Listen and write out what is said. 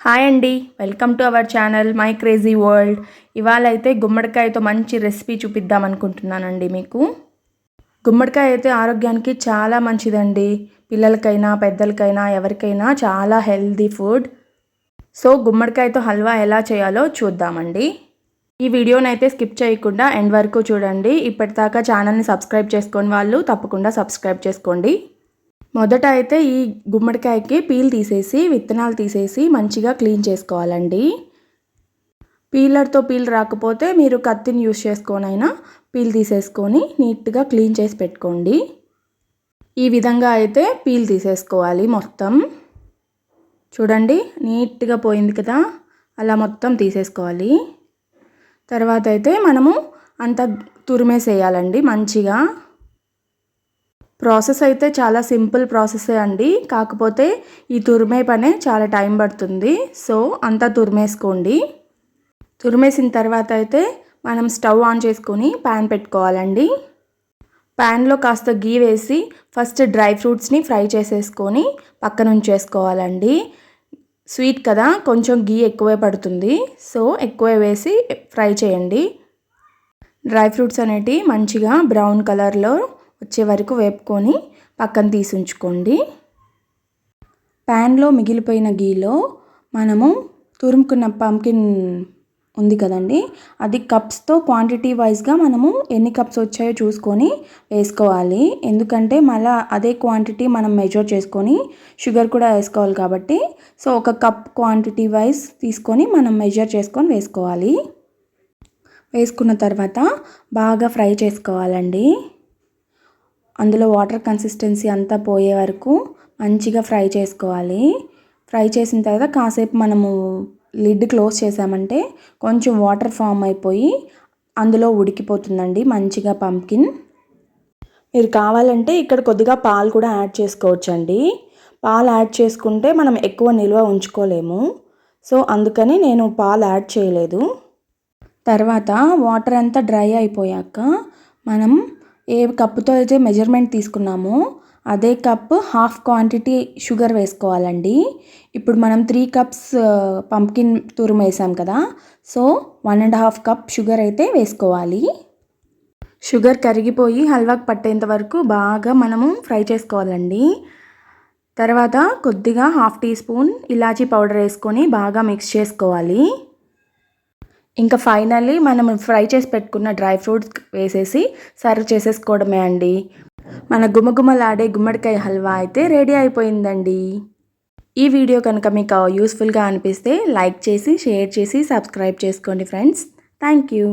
Hi అండి. Welcome to our channel my crazy world. ఇవాళ అయితే గుమ్మడికాయతో మంచి రెసిపీ చూపిద్దాం అనుకుంటున్నానండి మీకు. గుమ్మడికాయ అయితే ఆరోగ్యానికి చాలా మంచిదండి. పిల్లలకైనా పెద్దలకైనా ఎవరికైనా చాలా హెల్దీ ఫుడ్. సో గుమ్మడికాయతో హల్వా ఎలా చేయాలో చూద్దామండి. ఈ వీడియోని అయితే స్కిప్ చేయకుండా ఎండ్ వరకు చూడండి. ఇప్పటిదాకా ఛానల్ని సబ్స్క్రైబ్ చేసుకొని వాళ్ళు తప్పకుండా సబ్స్క్రైబ్ చేసుకోండి. మొదట అయితే ఈ గుమ్మడికాయకి పీల్ తీసేసి విత్తనాలు తీసేసి మంచిగా క్లీన్ చేసుకోవాలండి. పీలర్తో పీల్ రాకపోతే మీరు కత్తిని యూజ్ చేసుకోనైనా పీల్ తీసేసుకొని నీట్గా క్లీన్ చేసి పెట్టుకోండి. ఈ విధంగా అయితే పీల్ తీసేసుకోవాలి మొత్తం. చూడండి నీట్గా పోయింది కదా అలా మొత్తం తీసేసుకోవాలి. తర్వాత అయితే మనము అంత తురిమేసేయాలండి మంచిగా. ప్రాసెస్ అయితే చాలా సింపుల్ ప్రాసెసే అండి. కాకపోతే ఈ తురిమే పనే చాలా టైం పడుతుంది. సో అంతా తురిమేసుకోండి. తురిమేసిన తర్వాత అయితే మనం స్టవ్ ఆన్ చేసుకొని ప్యాన్ పెట్టుకోవాలండి. ప్యాన్లో కాస్త గీ వేసి ఫస్ట్ డ్రై ఫ్రూట్స్ని ఫ్రై చేసేసుకొని పక్కన ఉంచేసుకోవాలండి స్వీట్ కదా కొంచెం గీ ఎక్కువే పడుతుంది. సో ఎక్కువే వేసి ఫ్రై చేయండి. డ్రై ఫ్రూట్స్ అనేటివి మంచిగా బ్రౌన్ కలర్లో వచ్చే వరకు వేపుకొని పక్కన తీసి ఉంచుకోండి ప్యాన్లో మిగిలిపోయిన గీలో మనము తురుముకున్న పంకిన్ ఉంది కదండి అది కప్స్తో క్వాంటిటీ వైజ్గా మనము ఎన్ని కప్స్ వచ్చాయో చూసుకొని వేసుకోవాలి. ఎందుకంటే మళ్ళీ అదే క్వాంటిటీ మనం మెజర్ చేసుకొని షుగర్ కూడా వేసుకోవాలి కాబట్టి సో ఒక కప్ క్వాంటిటీ వైజ్ తీసుకొని మనం మెజర్ చేసుకొని వేసుకోవాలి. వేసుకున్న తర్వాత బాగా ఫ్రై చేసుకోవాలండి. అందులో వాటర్ కన్సిస్టెన్సీ అంతా పోయే వరకు మంచిగా ఫ్రై చేసుకోవాలి. ఫ్రై చేసిన తర్వాత కాసేపు మనము లిడ్ క్లోజ్ చేసామంటే కొంచెం వాటర్ ఫామ్ అయిపోయి అందులో ఉడికిపోతుందండి మంచిగా పంప్కిన్. మీరు కావాలంటే ఇక్కడ కొద్దిగా పాలు కూడా యాడ్ చేసుకోవచ్చండి. పాలు యాడ్ చేసుకుంటే మనం ఎక్కువ నిల్వ ఉంచుకోలేము. సో అందుకని నేను పాలు యాడ్ చేయలేదు. తర్వాత వాటర్ అంతా డ్రై అయిపోయాక మనం ఏ కప్పుతో అయితే మెజర్మెంట్ తీసుకున్నామో అదే కప్ హాఫ్ క్వాంటిటీ షుగర్ వేసుకోవాలండి. ఇప్పుడు మనం త్రీ కప్స్ పంప్కిన్ తురుము వేసాం కదా so one and half cup sugar అయితే వేసుకోవాలి. షుగర్ కరిగిపోయి హల్వాకి పట్టేంత వరకు బాగా మనము ఫ్రై చేసుకోవాలండి. తర్వాత కొద్దిగా హాఫ్ టీ స్పూన్ ఇలాచీ పౌడర్ వేసుకొని బాగా మిక్స్ చేసుకోవాలి. ఇంకా ఫైనల్లీ మనం ఫ్రై చేసి పెట్టుకున్న డ్రై ఫ్రూట్స్ వేసేసి సర్వ్ చేసేసుకోవడమే అండి. మన గుమగుమలాడే గుమ్మడికాయ హల్వా అయితే రెడీ అయిపోయిందండి. ఈ వీడియో కనుక మీకు యూస్ఫుల్గా అనిపిస్తే లైక్ చేసి షేర్ చేసి సబ్స్క్రైబ్ చేసుకోండి ఫ్రెండ్స్. Thank you.